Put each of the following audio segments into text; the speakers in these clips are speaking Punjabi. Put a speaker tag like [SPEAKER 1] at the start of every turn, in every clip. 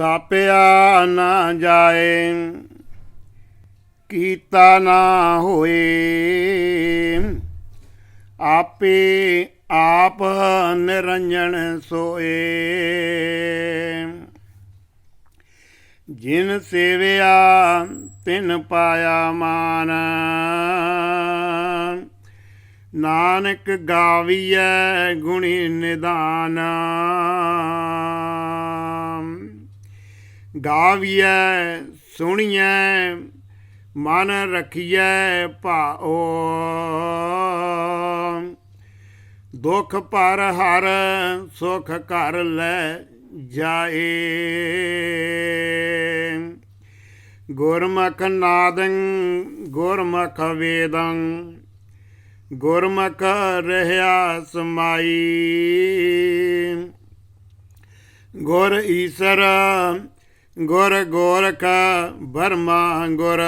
[SPEAKER 1] ਥਾਪਿਆ ਨਾ ਜਾਏ, ਕੀਤਾ ਨਾ ਹੋਏ। ਆਪੇ ਆਪ ਨਿਰੰਜਨ ਸੋਏ। ਜਿਨ ਸੇਵਿਆ, ਤਿਨ ਪਾਇਆ ਮਾਨ। ਨਾਨਕ ਗਾਵੀਐ ਗੁਣੀ ਨਿਦਾਨ। ਗਾਵੀਐ, ਸੁਣੀਐ, ਮਨ ਰਖੀਐ ਭਾਓ ਦੁਖ ਪਰ ਹਰ ਸੁਖ ਕਰ ਲੈ ਜਾਏ। ਗੁਰਮੁਖ ਨਾਦੰ, ਗੁਰਮੁਖ ਵੇਦੰ, ਗੁਰਮੁਖ ਰਹਿਆ ਸਮਾਈ। ਗੁਰ ਈਸਰ ਗੁਰ ਗੋਰਖ ਬਰਮਾ ਗੁਰ।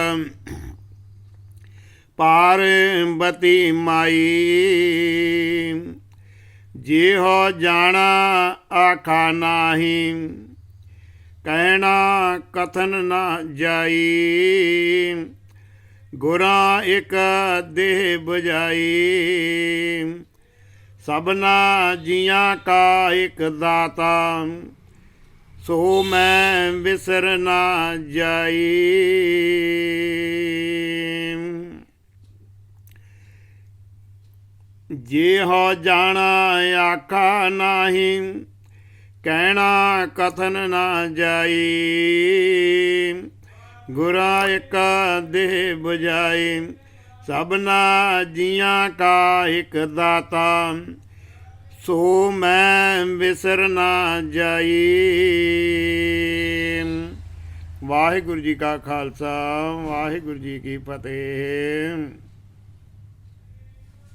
[SPEAKER 1] ਪਾਰਬਤੀ ਮਾਈ। ਜੇ ਹੋ ਜਾਣਾ ਆਖਾ ਨਾਹੀ। ਕਹਿਣਾ ਕਥਨ ਨਾ ਜਾਈ। ਗੁਰਾਂ ਇੱਕ ਦੇਹ ਬੁਝਾਈ। ਸਭਨਾ ਜੀਆਂ ਕਾ ਇੱਕ ਦਾਤਾ। ਸੋ ਮੈਂ ਵਿਸਰ ਨਾ ਜਾਈ। ਜੇ ਹੋ ਜਾਣਾ ਆਖਾ ਨਾਹੀ, ਕਹਿਣਾ ਕਥਨ ਨਾ ਜਾਈ। ਗੁਰਾ ਇੱਕ ਦੇਹ 부ਜਾਈ ਸਭਨਾ ਜੀਆਂ ਕਾ ਇੱਕ ਦਾਤਾ। ਸੋ ਮੈਂ ਵਿਸਰ ਨਾ ਜਾਈ। ਵਾਹਿਗੁਰੂ ਜੀ ਕਾ ਖਾਲਸਾ ਵਾਹਿਗੁਰੂ ਜੀ ਕੀ ਫਤਿਹ।